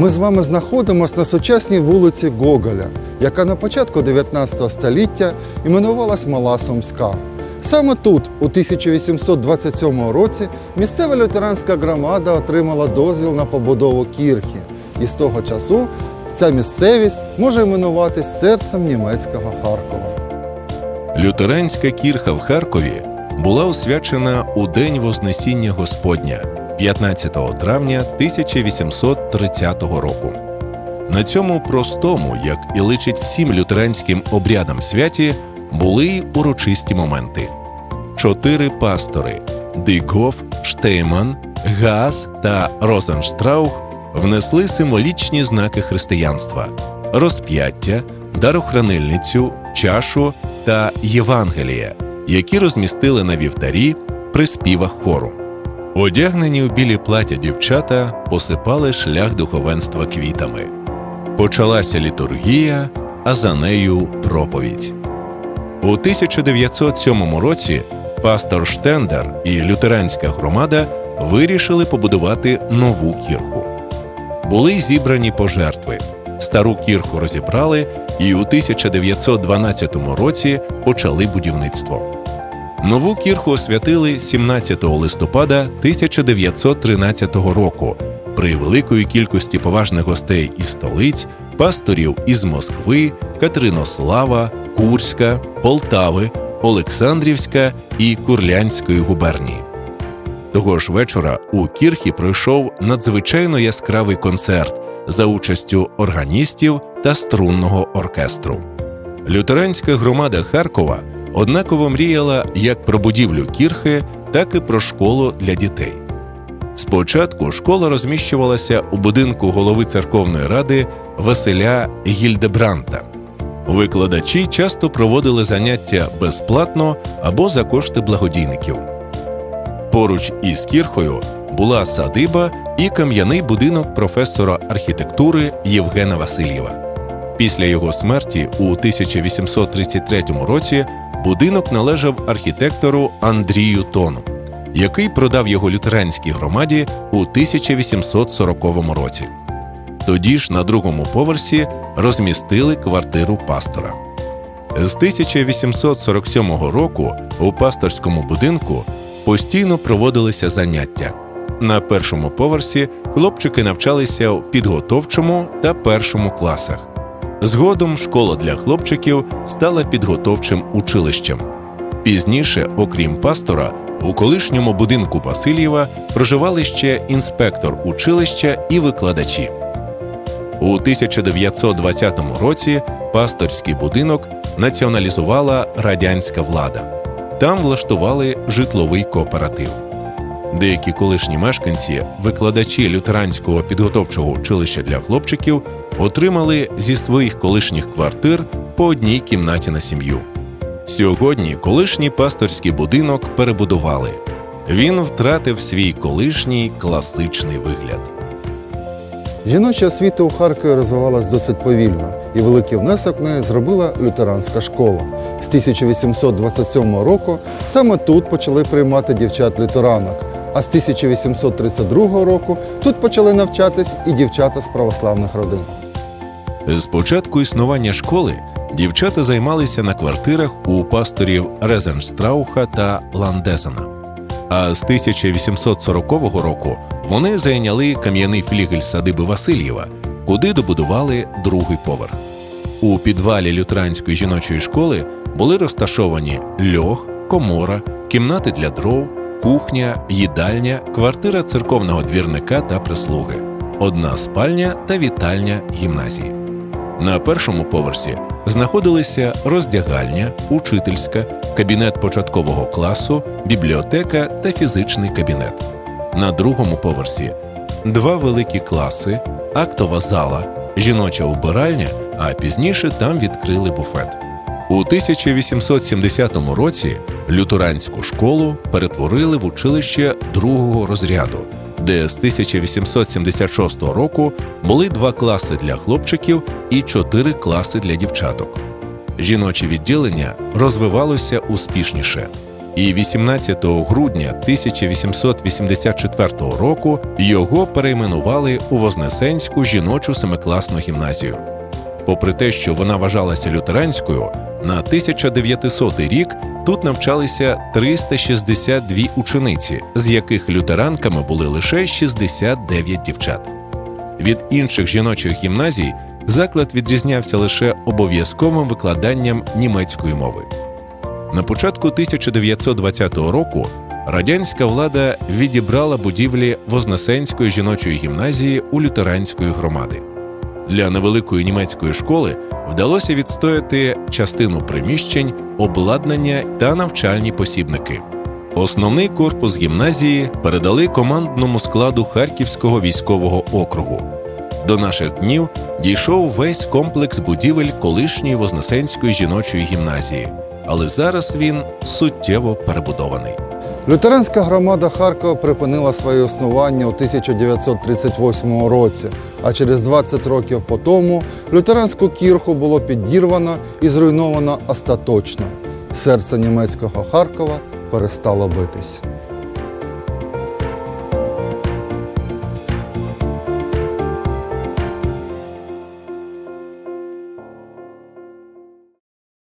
Ми з вами знаходимося на сучасній вулиці Гоголя, яка на початку 19 століття іменувалась Мала Сумська. Саме тут, у 1827 році, місцева лютеранська громада отримала дозвіл на побудову кірхи. І з того часу ця місцевість може іменуватись серцем німецького Харкова. Лютеранська кірха в Харкові була освячена у День Вознесіння Господня 15 травня 1830 року. На цьому простому, як і личить всім лютеранським обрядам святі, були урочисті моменти. Чотири пастори Дигоф, Штейман, Гаас та Розенштраух внесли символічні знаки християнства розп'яття, дарохранильницю, чашу та Євангелія, які розмістили на вівтарі при співах хору. Одягнені у білі плаття дівчата посипали шлях духовенства квітами. Почалася літургія, а за нею проповідь. У 1907 році пастор Штендер і лютеранська громада вирішили побудувати нову кірху. Були зібрані пожертви. Стару кірху розібрали і у 1912 році почали будівництво. Нову кірху освятили 17 листопада 1913 року при великої кількості поважних гостей із столиць, пасторів із Москви, Катеринослава, Курська, Полтави, Олександрівська і Курлянської губернії. Того ж вечора у кірхі пройшов надзвичайно яскравий концерт за участю органістів та струнного оркестру. Лютеранська громада Харкова однаково мріяла як про будівлю кірхи, так і про школу для дітей. Спочатку школа розміщувалася у будинку голови церковної ради Василя Гільдебранта. Викладачі часто проводили заняття безплатно або за кошти благодійників. Поруч із кірхою була садиба і кам'яний будинок професора архітектури Євгена Васильєва. Після його смерті у 1833 році будинок належав архітектору Андрію Тону, який продав його лютеранській громаді у 1840 році. Тоді ж на другому поверсі розмістили квартиру пастора. З 1847 року у пасторському будинку постійно проводилися заняття. На першому поверсі хлопчики навчалися у підготовчому та першому класах. Згодом школа для хлопчиків стала підготовчим училищем. Пізніше, окрім пастора, у колишньому будинку Васильєва проживали ще інспектор училища і викладачі. У 1920 році пасторський будинок націоналізувала радянська влада. Там влаштували житловий кооператив. Деякі колишні мешканці, викладачі лютеранського підготовчого училища для хлопчиків, отримали зі своїх колишніх квартир по одній кімнаті на сім'ю. Сьогодні колишній пасторський будинок перебудували. Він втратив свій колишній класичний вигляд. Жіноча освіта у Харкові розвивалась досить повільно, і великий внесок в неї зробила лютеранська школа. З 1827 року саме тут почали приймати дівчат-лютеранок, а з 1832 року тут почали навчатись і дівчата з православних родин. З початку існування школи дівчата займалися на квартирах у пасторів Резенштрауха та Ландезена. А з 1840 року вони зайняли кам'яний флігель садиби Васильєва, куди добудували другий поверх. У підвалі лютеранської жіночої школи були розташовані льох, комора, кімнати для дров, кухня, їдальня, квартира церковного двірника та прислуги, одна спальня та вітальня гімназії. На першому поверсі знаходилися роздягальня, учительська, кабінет початкового класу, бібліотека та фізичний кабінет. На другому поверсі два великі класи, актова зала, жіноча убиральня, а пізніше там відкрили буфет. У 1870 році лютеранську школу перетворили в училище другого розряду, де з 1876 року були два класи для хлопчиків і чотири класи для дівчаток. Жіноче відділення розвивалося успішніше, і 18 грудня 1884 року його перейменували у Вознесенську жіночу семикласну гімназію. Попри те, що вона вважалася лютеранською, на 1900 рік тут навчалися 362 учениці, з яких лютеранками були лише 69 дівчат. Від інших жіночих гімназій заклад відрізнявся лише обов'язковим викладанням німецької мови. На початку 1920 року радянська влада відібрала будівлі Вознесенської жіночої гімназії у лютеранської громади. Для невеликої німецької школи вдалося відстояти частину приміщень, обладнання та навчальні посібники. Основний корпус гімназії передали командному складу Харківського військового округу. До наших днів дійшов весь комплекс будівель колишньої Вознесенської жіночої гімназії, але зараз він суттєво перебудований. Лютеранська громада Харкова припинила своє існування у 1938 році, а через 20 років по тому лютеранську кірху було підірвано і зруйновано остаточно. Серце німецького Харкова перестало битись.